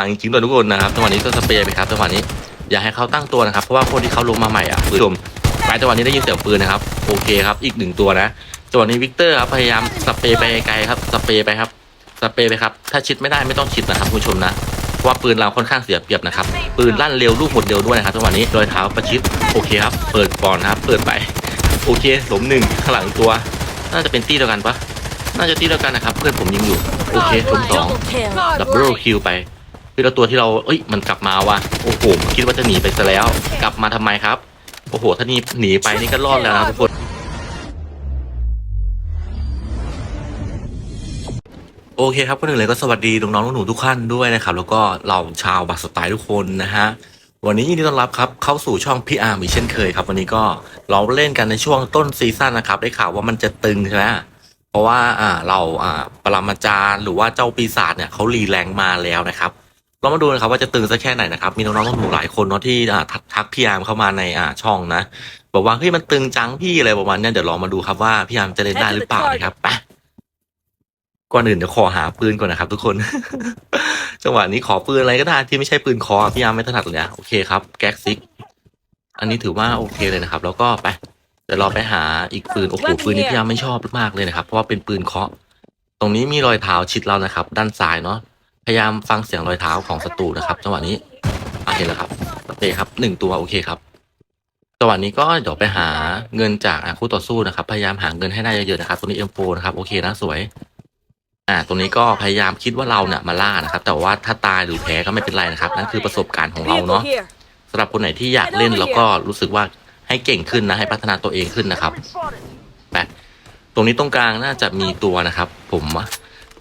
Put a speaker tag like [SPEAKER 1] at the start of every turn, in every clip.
[SPEAKER 1] อะจริงๆตัวทุกคนนะครับจังหวะนี้ก็สเปรย์ไปครับจังหวะนี้อย่าให้เขาตั้งตัวนะครับเพราะว่าคนที่เขาลงมาใหม่อะคุณผู้ชมไปจังหวะนี้ได้ยินเสียงปืนนะครับโอเคครับอีกหนึ่งตัวนะจังหวะนี้วิกเตอร์ครับพยายามสเปรย์ไปไกลครับสเปรย์ไปครับสเปรย์ไปครับถ้าชิดไม่ได้ไม่ต้องชิดนะครับคุณผู้ชมนะว่าปืนเราค่อนข้างเสียเปรียบนะครับปืนลั่นเร็วลูกหมดเร็วด้วยนะครับจังหวะนี้รอยเท้าประชิดโอเคครับเปิดก่อนนะครับเปิดไปโอเคหลมหนึ่งข้างหลังตัว น่าจะเป็นตี้เดียวกันปะน่าจะตี้เดียวกันนะครับเพื่อนผมยิงอยู่โอเคหลมสองดับเบิลคิวไป คือเราตัวที่เราเอ้ยมันกลับมาว่ะโอ้โหคิดว่าจะหนีไปซะแล้ว กลับมาทำไมครับ โอ้โหถ้าหนีหนีไปนี่ก็รอดแล้วนะทุกคนโอเคครับก็หนึ่งเลยก็สวัสดีน้องๆหนูๆทุกท่านด้วยนะครับ แล้วก็เราชาวบัตรสไตล์ทุกคนนะฮะวันนี้ยินดีต้อนรับครับเข้าสู่ช่องพี่อาร์มอีกเช่นเคยครับ วันนี้ก็เราเล่นกันในช่วงต้นซีซั่นนะครับ ได้ข่าวว่ามันจะตึงใช่ไหมเพราะว่าอ่าเราอ่าปรมาจารย์หรือว่าเจ้าปีศาจเนี่ยเขารีแรงมาแล้วนะครับ เรามาดูนะครับว่าจะตึงสักแค่ไหนนะครับ มีน้องๆหนูๆหลายคนเนาะที่อ่าทักทักพี่อาร์มเข้ามาในอ่าช่องนะ บอกว่าเฮ้ยมันตึงจังพี่อะไรประมาณเนี้ยเดี๋ยวลองมาดูครับว่าพี่อาร์มจะเล่นได้หรือเปล่านะครับไปก่อนอื่นเดี๋ยวขอหาปืนก่อนนะครับ ทุกคน จังหวะนี้ขอปืนอะไรก็ได้ที่ไม่ใช่ปืนคอพี่อาร์มไม่ถนัดเลยนะโอเคครับแก๊กซิกอันนี้ถือว่าโอเคเลยนะครับ แล้วก็ไปเดี๋ยวเราไปหาอีกปืนโอ้โหปืนนี้พี่อาร์มไม่ชอบมากเลยนะครับ เพราะว่าเป็นปืนเคาะ ตรงนี้มีรอยเท้าชิดเรานะครับ ด้านซ้ายเนาะ พยายามฟังเสียงรอยเท้าของศัตรูนะครับ จังหวะนี้อะเห็นแล้วครับโอเคครับหนึ่งตัวโอเคครับจังหวะนี้ก็เดี๋ยวไปหาเงินจากคู่ต่อสู้นะครับ พยายามหาเงินให้ได้เยอะๆนะครับตัวนี้เอ็มโฟนะครับโอเคนะสวยอ่าตรงนี้ก็พยายามคิดว่าเราเนี่ยมาล่านะครับ แต่ว่าถ้าตายหรือแพ้ก็ไม่เป็นไรนะครับนั่นคือประสบการณ์ของเราเนาะสำหรับคนไหนที่อยากเล่นแล้วก็รู้สึกว่าให้เก่งขึ้นนะให้พัฒนาตัวเองขึ้นนะครับไปตรงนี้ตรงกลางน่าจะมีตัวนะครับ ผมว่า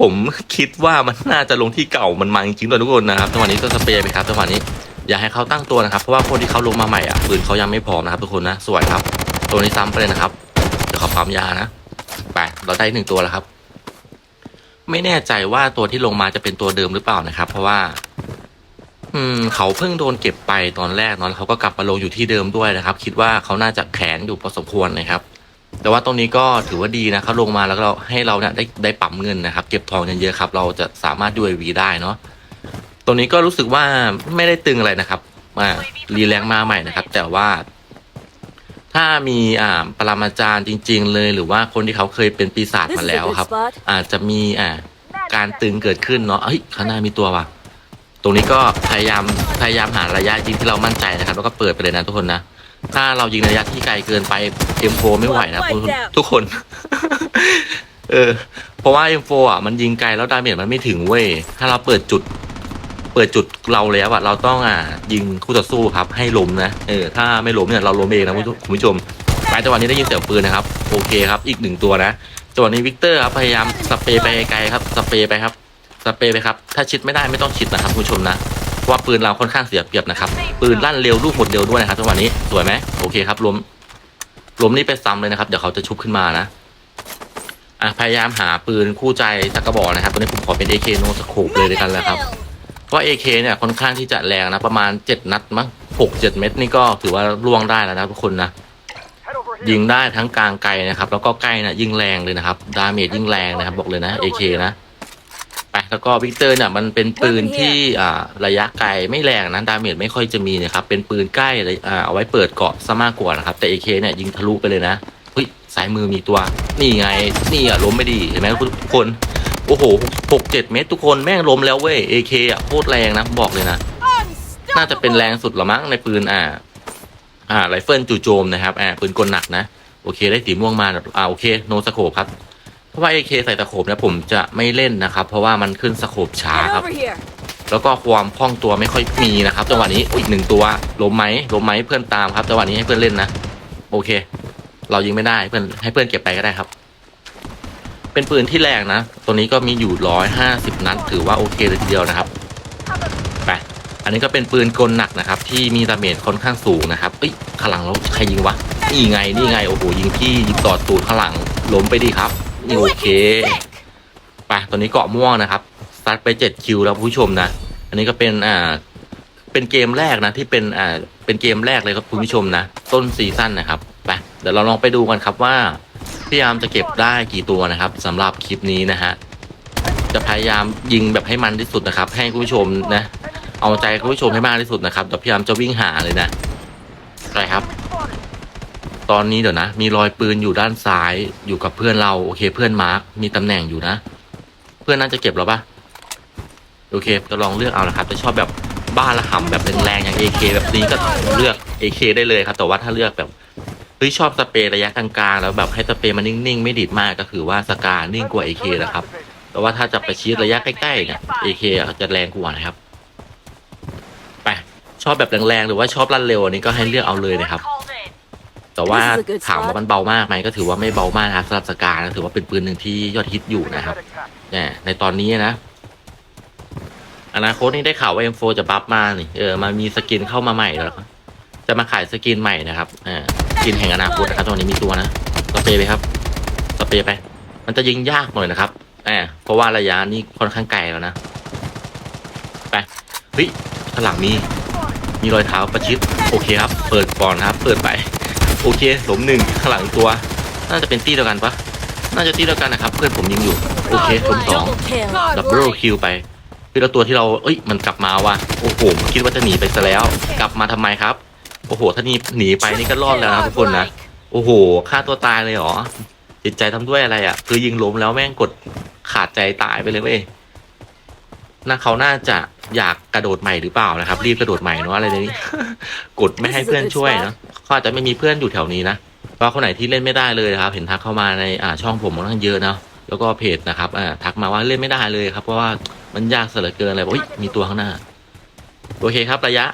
[SPEAKER 1] ผมคิดว่ามันน่าจะลงที่เก่ามันมาจริงๆตัวทุกคนนะครับจังหวะนี้ก็สเปรย์ไปครับจังหวะนี้อย่าให้เขาตั้งตัวนะครับเพราะว่าคนที่เขาลงมาใหม่อะปืนเขายังไม่พร้อมนะครับทุกคนนะสวยครับ ตัวนี้ซ้ำไปเลยนะครับเดี๋ยวเขาปั๊มยานะไปเราได้หนึ่งตัวแล้วครับ ไม่แน่ใจว่าตัวที่ลงมาจะเป็นตัวเดิมหรือเปล่านะครับ เพราะว่า อืม เขาเพิ่งโดนเก็บไปตอนแรกเนาะแล้วเขาก็กลับมาลงอยู่ที่เดิมด้วยนะครับ คิดว่าเขาน่าจะแข็งอยู่พอสมควรนะครับ แต่ว่าตรงนี้ก็ถือว่าดีนะเขาลงมาแล้วก็เราให้เราเนี่ยได้ได้ปั๊มเงินนะครับ เก็บทองเยอะๆครับ เราจะสามารถดูไอวีได้เนาะตรงนี้ก็รู้สึกว่าไม่ได้ตึงอะไรนะครับมารีแรงมาใหม่นะครับ แต่ว่า ถ้ามีอ่าปรมาจารย์จริง ๆ เลย หรือว่าคนที่เขาเคยเป็นปีศาจมาแล้วครับ อาจจะมีอ่าการตึงเกิดขึ้นเนาะเฮ้ยข้างหน้ามีตัวว่ะตรงนี้ก็พยายามพยายามหาระยะยิงที่เรามั่นใจนะครับ แล้วก็เปิดไปเลยนะทุกคนนะ ถ้าเรายิงระยะที่ไกลเกินไป M4 ไม่ไหวนะทุกคนทุกคน เออ เพราะว่า M4 อะมันยิงไกลแล้วดาเมจมันไม่ถึงเว้ย ถ้าเราเปิดจุด เปิดจุดเราแล้วอะ เราต้องอะยิงคู่ต่อสู้ครับ ให้ล้มนะ เออ ถ้าไม่ล้มเนี่ยเราล้มเองนะคุณผู้ชมไปจังหวะนี้ได้ยินเสียงปืนนะครับ โอเคครับ อีกหนึ่งตัวนะจังหวะนี้วิกเตอร์ครับพยายามสเปรย์ไปไกลครับ สเปรย์ไปครับ สเปรย์ไปครับ ถ้าชิดไม่ได้ไม่ต้องชิดนะครับคุณผู้ชมนะเพราะ ว่าปืนเราค่อนข้างเสียเปรียบนะครับปืนลั่นเร็วลูกหมดเร็วด้วยนะครับจังหวะนี้สวยไหมโอเคครับล้มล้มนี่ไปซ้ำเลยนะครับเดี๋ยวเขาจะชุบขึ้นมานะอะพยายามหาปืนคู่ใจสักกระบอกนะครับตัวนี้ผมขอเป็น AK โนสโคปเลยด้วยกันแล้วครับเพราะ AK เนี่ยค่อนข้างที่จะแรงนะประมาณ 7 นัดมั้ง6 7 เม็ดนี่ก็ถือว่าล่วงได้แล้วนะทุกคนนะยิงได้ทั้งกลางไกลนะครับ แล้วก็ใกล้นะยิงแรงเลยนะครับ ดาเมจยิ่งแรงนะครับ บอกเลยนะ AK นะ แล้วก็วิกเตอร์เนี่ยมันเป็นปืนที่อ่าระยะไกลไม่แรงนะดาเมจไม่ค่อยจะมีนะครับ เป็นปืนใกล้เลยอ่าเอาไว้เปิดเกาะซะมากกว่านะครับ แต่ AK เนี่ยยิงทะลุไปเลยนะเฮ้ยสายมือมีตัว นี่ไงนี่อะล้มไม่ดีเห็นไหมทุกคน โอ้โหหกเจ็ดเมตรทุกคนแม่งล้มแล้วเว้ย AK อะโคตรแรงนะบอกเลยนะน่าจะเป็นแรงสุดละมั้งในปืนอ่า อ่าไรเฟิลจู่โจมนะครับอ่าปืนกลหนักนะโอเคได้สีม่วงมาอ่าโอเคโนสโคปครับ เพราะว่า AK ใส่ตะโขบเนี่ยผมจะไม่เล่นนะครับ เพราะว่ามันขึ้นสโคบช้าครับ แล้วก็ความคล่องตัวไม่ค่อยมีนะครับจังหวะนี้อุ๊ยอีกหนึ่งตัวล้มไหมล้มไหมเพื่อนตามครับจังหวะนี้ให้เพื่อนเล่นนะ โอเค เรายิงไม่ได้เพื่อนให้เพื่อนเก็บไปก็ได้ครับ เป็นปืนที่แรงนะ ตัวนี้ก็มีอยู่ร้อยห้าสิบนัดถือว่าโอเคเลยทีเดียวนะครับไปอันนี้ก็เป็นปืนกลหนักนะครับ ที่มีดาเมจค่อนข้างสูงนะครับเอ้ยข้างหลังเราใครยิงวะนี่ไงนี่ไงโอ้โหยิงพี่ยิงต่อตูดข้างหลังล้มไปดีครับนี่ โอเคไปตัวนี้เกาะม่วงนะครับซัดไปเจ็ดคิวแล้วผู้ชมนะ อันนี้ก็เป็นอ่าเป็นเกมแรกนะที่เป็นอ่าเป็นเกมแรกเลยครับคุณผู้ชมนะ ต้นซีซั่นนะครับไปเดี๋ยวเราลองไปดูกันครับว่าพี่ยามจะเก็บได้กี่ตัวนะครับสำหรับคลิปนี้นะฮะจะพยายามยิงแบบให้มันที่สุดนะครับ ให้คุณผู้ชมนะ เอาใจคุณผู้ชมให้มากที่สุดนะครับเดี๋ยวพี่อามจะวิ่งหาเลยนะใช่ครับ ตอนนี้เดี๋ยวนะ มีรอยปืนอยู่ด้านซ้ายอยู่กับเพื่อนเราโอเค เพื่อนมาร์คมีตำแหน่งอยู่นะ เพื่อนน่าจะเก็บแล้วปะโอเคจะลองเลือกเอานะครับจะชอบแบบบ้านละห่ำแบบแรงๆอย่าง AK แบบนี้ก็เลือก AK ได้เลยครับ แต่ว่าถ้าเลือกแบบเฮ้ยชอบสเปรย์ระยะกลางๆแล้วแบบให้สเปรย์มันนิ่งๆ ไม่ดีดมากก็คือว่าสกานิ่งกว่า AK นะครับ แต่ว่าถ้าจะไปชี้ระยะใกล้ๆเนี่ย AK อะจะแรงกว่านะครับ ไปชอบแบบแรงๆหรือว่าชอบลั่นเร็วอันนี้ก็ให้เลือกเอาเลยนะครับ แต่ว่าถามว่ามันเบามากไหมก็ถือว่าไม่เบามากนะครับสำหรับสกานะถือว่าเป็นปืนหนึ่งที่ยอดฮิตอยู่นะครับเนี่ยในตอนนี้นะ อนาคตนี่ได้ข่าวว่า M4 จะบัฟมานี่เออมามีสกินเข้ามาใหม่แล้วจะมาขายสกินใหม่นะครับอ่าสกินแห่งอนาคตนะครับตรงนี้มีตัวนะสเปรย์ไปครับสเปรย์ไป มันจะยิงยากหน่อยนะครับอ่าเพราะว่าระยะนี้ค่อนข้างไกลแล้วนะไปเฮ้ยข้างหลังมีมีรอยเท้าประชิดโอเคครับ เปิดก่อนครับ เปิดไป โอเคสมหนึ่งข้างหลังตัว น่าจะเป็นตี้เดียวกันปะน่าจะตี้เดียวกันนะครับ เพื่อนผมยิงอยู่ โอเคสมสองดับเบิลคิวไปคือเราตัวที่เราเอ้ย มันกลับมาว่ะ โอ้โห คิดว่าจะหนีไปซะแล้ว กลับมาทำไมครับ โอ้โห ถ้านี่หนีไปนี่ก็รอดแล้วนะทุกคนนะ โอ้โห ฆ่าตัวตายเลยเหรอ จิตใจทำด้วยอะไรอะ คือยิงล้มแล้วแม่งกดขาดใจตายไปเลยเว้ยน่าเขาน่าจะอยากกระโดดใหม่หรือเปล่านะครับ รีบกระโดดใหม่เนาะอะไรเลยนี้ กดไม่ให้เพื่อนช่วยเนาะ เขาอาจจะไม่มีเพื่อนอยู่แถวนี้นะว่าคนไหนที่เล่นไม่ได้เลยนะครับ เห็นทักเข้ามาในอ่าช่องผมค่อนข้างเยอะเนาะแล้วก็เพจนะครับอ่าทักมาว่าเล่นไม่ได้เลยครับเพราะว่ามันยากเสลือเกินอะไรบอกอุ๊ยมีตัวข้างหน้า โอเคครับระยะ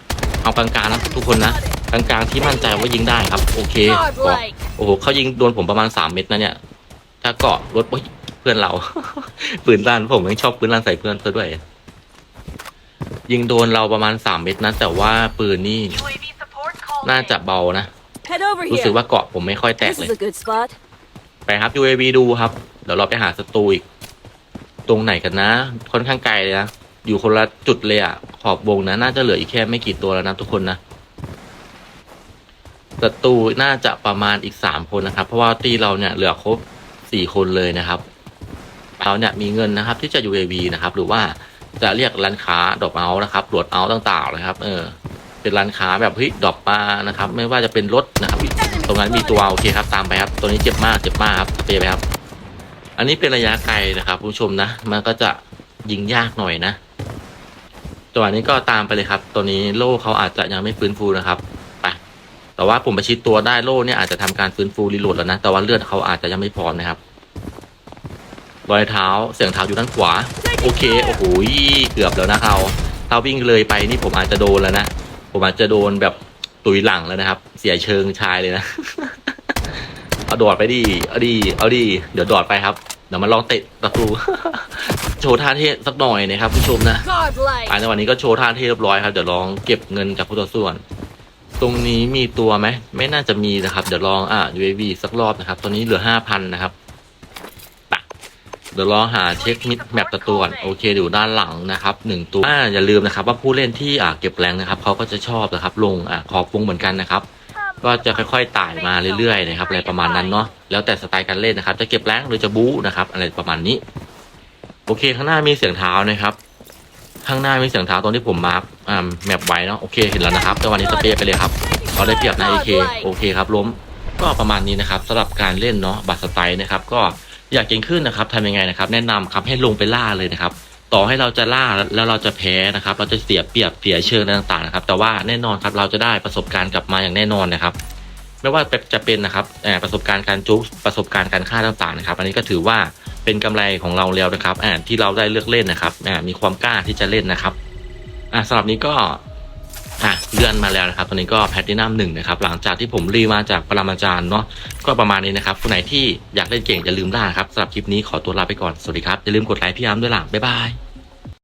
[SPEAKER 1] เอากลางๆนะทุกคนนะกลางๆที่มั่นใจว่ายิงได้ครับ โอเคโอ้โหเขายิงโดนผมประมาณสามเม็ดนะเนี่ย ถ้าเกาะรถเพื่อนเรา ปืนลั่นผมยังชอบปืนลั่นใส่เพื่อนซะด้วยยิงโดนเราประมาณสามเม็ดนะแต่ว่าปืนนี่ น่าจะเบานะ
[SPEAKER 2] Head over
[SPEAKER 1] รู้สึก
[SPEAKER 2] here.
[SPEAKER 1] ว่าเกาะผมไม่ค่อยแตก
[SPEAKER 2] This
[SPEAKER 1] เลย
[SPEAKER 2] is a good spot.
[SPEAKER 1] ไปครับ UAV ดูครับ เดี๋ยวเราไปหาศัตรูอีก ตรงไหนกันนะ ค่อนข้างไกลเลยนะ อยู่คนละจุดเลยอะขอบวงนะ น่าจะเหลืออีกแค่ไม่กี่ตัวแล้วนะทุกคนนะศัตรูน่าจะประมาณอีกสามคนนะครับ เพราะว่าตีเราเนี่ยเหลือครบสี่คนเลยนะครับ เราเนี่ยมีเงินนะครับที่จะ UAV นะครับ หรือว่าจะเรียกร้านค้าดรอปเอานะครับตรวจเอาต่างๆนะครับ เออ เป็นร้านค้าแบบเฮ้ยดรอปมานะครับ ไม่ว่าจะเป็นรถนะครับ ตรงนั้นมีตัวโอเคครับ ตามไปครับ ตัวนี้เจ็บมากเจ็บมากครับเปไปครับ อันนี้เป็นระยะไกลนะครับผู้ชมนะ มันก็จะยิงยากหน่อยนะตัวนี้ก็ตามไปเลยครับ ตัวนี้โล่เขาอาจจะยังไม่ฟื้นฟูนะครับไปแต่ว่าผมประชิดตัวได้โล่เนี่ยอาจจะทำการฟื้นฟูรีโหลดแล้วนะ แต่ว่าเลือดเขาอาจจะยังไม่พร้อมนะครับรอยเท้าเสียงเท้าอยู่ด้านขวา โอเค โอ้โหเกือบแล้วนะเขาถ้าวิ่งเลยไปนี่ผมอาจจะโดนแล้วนะ ผมอาจจะโดนแบบตุยหลังแล้วนะครับ เสียเชิงชายเลยนะ เอาดอดไปดิ เอาดิ เอาดิ เดี๋ยวดอดไปครับ เดี๋ยวมาลองเตะตะปูโชว์ท่าเทสักหน่อยนะครับผู้ชมนะ
[SPEAKER 2] Godlike.
[SPEAKER 1] อ่าในวันนี้ก็โชว์ท่าเทเรียบร้อยครับ เดี๋ยวลองเก็บเงินจากผู้ต่อส่วนตรงนี้มีตัวไหม ไม่น่าจะมีนะครับ เดี๋ยวลองอ่า UAV สักรอบนะครับตัวนี้เหลือห้าพันนะครับไป เดี๋ยวลอหาเช็คมิดแมปตะตัวก่อนโอเคอยู่ด้านหลังนะครับหนึ่งตัวอ่าอย่าลืมนะครับว่าผู้เล่นที่อ่าเก็บแรงนะครับเขาก็จะชอบนะครับลงอ่าขอบวงเหมือนกันนะครับก็จะค่อยๆไต่มาเรื่อยๆนะครับอะไรประมาณนั้นเนาะแล้วแต่สไตล์การเล่นนะครับ จะเก็บแรงหรือจะบู๊นะครับอะไรประมาณนี้โอเคข้างหน้ามีเสียงเท้านะครับ ข้างหน้ามีเสียงเท้าตรงที่ผมมาร์คอ่าแมปไว้เนาะโอเคเห็นแล้วนะครับแต่วันนี้สเปรย์ไปเลยครับเราได้เปรียบนะเอเคโอเคครับล้มก็ประมาณนี้นะครับสำหรับการเล่นเนาะบัตรสไตล์นะครับ ก็ อยากเก่งขึ้นนะครับทำยังไงนะครับ แนะนำครับให้ลงไปล่าเลยนะครับ ต่อให้เราจะล่าแล้วเราจะแพ้นะครับ เราจะเสียเปรียบเสียเชิงต่างๆนะครับ แต่ว่าแน่นอนครับเราจะได้ประสบการณ์กลับมาอย่างแน่นอนนะครับ ไม่ว่าจะเป็นนะครับประสบการณ์การจุกประสบการณ์การฆ่าต่างๆนะครับ อันนี้ก็ถือว่าเป็นกำไรของเราแล้วนะครับที่เราได้เลือกเล่นนะครับมีความกล้าที่จะเล่นนะครับอ่าสำหรับนี้ก็ เลื่อนมาแล้วนะครับตอนนี้ก็แพลตินัมหนึ่งนะครับหลังจากที่ผมรีมาจากปรมาจารย์เนาะก็ประมาณนี้นะครับคนไหนที่อยากเล่นเก่งอย่าลืมล่าครับสำหรับคลิปนี้ขอตัวลาไปก่อนสวัสดีครับอย่าลืมกดไลค์พี่อาร์มด้วยหลังบ๊ายบาย